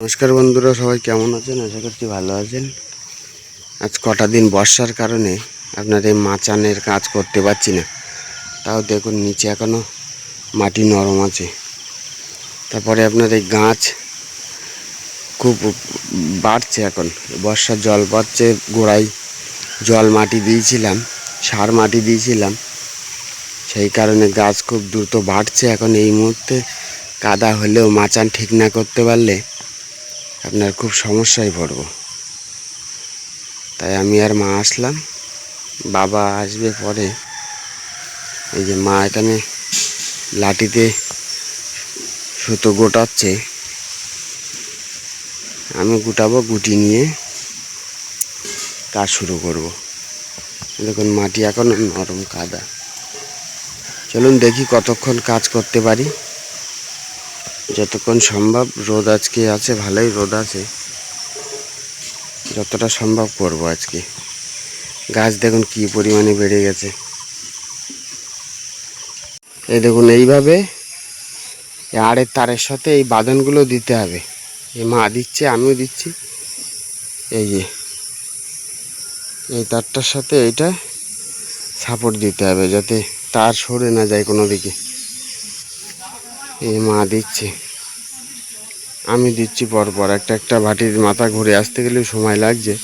নমস্কার বন্ধুরা, সবাই কেমন আছেন? আশা করছি ভালো আছেন। আজ কটা দিন বর্ষার কারণে আপনার এই মাচানের কাজ করতে পারছি না। তাও দেখুন, নিচে এখনও মাটি নরম আছে। তারপরে আপনার এই গাছ খুব বাড়ছে এখন। বর্ষার জল পাচ্ছে, গোড়ায় জল মাটি দিয়েছিলাম, সার মাটি দিয়েছিলাম। সেই কারণে গাছ খুব দ্রুত বাড়ছে। এখন এই মুহূর্তে কাদা হলেও মাচান ঠিক না করতে পারলে আপনার খুব সমস্যায় পড়ব। তাই আমি আর মা আসলাম। বাবা আসবে পরে। এই যে মা এখানে লাঠিতে সুতো গোটাচ্ছে। আমি গুটাবো, গুটি নিয়ে কাজ শুরু করব। দেখুন, মাটি এখন নরম, কাদা। চলুন দেখি কতক্ষণ কাজ করতে পারি। যতক্ষণ সম্ভব রোদ আজকে আছে, ভালোই রোদ আছে। যতটা সম্ভব করব আজকে। গাছ দেখুন কি পরিমাণে বেড়ে গেছে। এই দেখুন, এইভাবে এই আড়ের তারের সাথে এই বাঁধনগুলো দিতে হবে। এই মা দিচ্ছে, আমিও দিচ্ছি। এই যে, এই তারটার সাথে এইটা সাপোর্ট দিতে হবে যাতে তার সরে না যায় কোনো দিকে। এই মা দিচ্ছে। আমি দিচ্ছি পরপর। একটা একটা ভাটির মাথা ঘুরে আসতে গেলেও সময় লাগছে।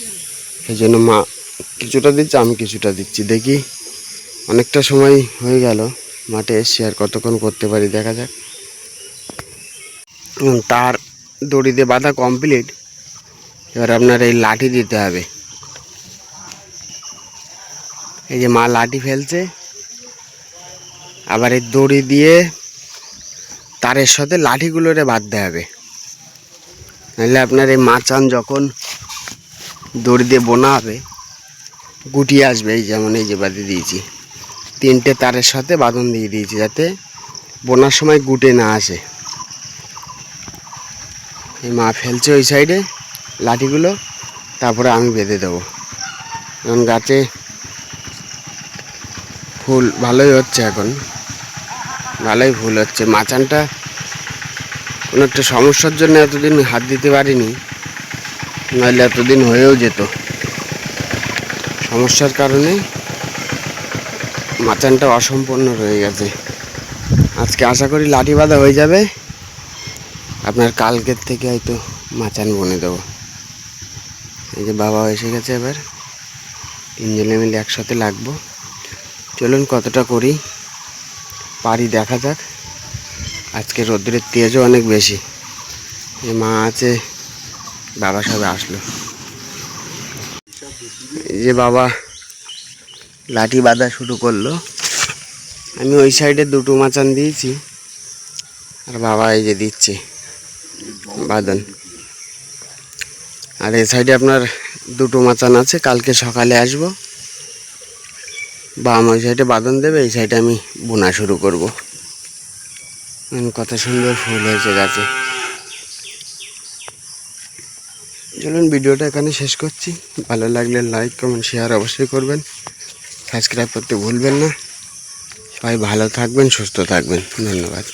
সেই জন্য মা কিছুটা দিচ্ছে, আমি কিছুটা দিচ্ছি। দেখি অনেকটা সময় হয়ে গেল। মাঠে এসছি আর কতক্ষণ করতে পারি দেখা যাক। তার দড়ি দিয়ে বাঁধা কমপ্লিট এবার আপনার এই লাঠি দিতে হবে। এই যে মা লাঠি ফেলছে। আবার এই দড়ি দিয়ে তারের সাথে লাঠিগুলোরে বাঁধতে হবে। নাহলে আপনার এই মাচান যখন দড়ি দিয়ে বোনা হবে গুটি আসবে, এই যেমন এই যে বাঁধে দিয়েছি। তিনটে তারের সাথে বাঁধন দিয়ে দিয়েছি যাতে বোনার সময় গুটে না আসে। এই মা ফেলছে ওই সাইডে লাঠিগুলো, তারপরে আমি বেঁধে দেবো। এখন গাছে ফুল ভালোই হচ্ছে এখন। ভালোই ফুল হচ্ছে। মাচানটা কোনো একটা সমস্যার জন্য এতদিন হাত দিতে পারিনি, নাহলে এতদিন হয়েও যেত। সমস্যার কারণে মাচানটা অসম্পূর্ণ রয়ে গেছে। আজকে আশা করি লাঠি বাঁধা হয়ে যাবে। আপনার কালকের থেকে হয়তো মাচান বনে দেবো। এই যে বাবা এসে গেছে এবার। তিনজনে মিলে একসাথে লাগবো। চলুন কতটা করি, পারি দেখা যাক। আজকে রোদ্রের তেজও অনেক বেশি। মা আছে, বাবা সবে আসলো। যে বাবা লাঠি বাঁধা শুরু করল। আমি ওই সাইডে দুটো মাচান দিয়েছি, আর বাবা এই যে দিচ্ছে বাঁধন। আর এই সাইডে আপনার দুটো মাচান আছে, কালকে সকালে আসব। বা আমার সাইডে বাঁধন দেবে, এই সাইডে আমি বোনা শুরু করব। কত সুন্দর ফুল হয়েছে গাছে চলুন ভিডিওটা এখানে শেষ করছি। ভালো লাগলে লাইক কমেন্ট শেয়ার অবশ্যই করবেন। সাবস্ক্রাইব করতে ভুলবেন না। সবাই ভালো থাকবেন, সুস্থ থাকবেন। ধন্যবাদ।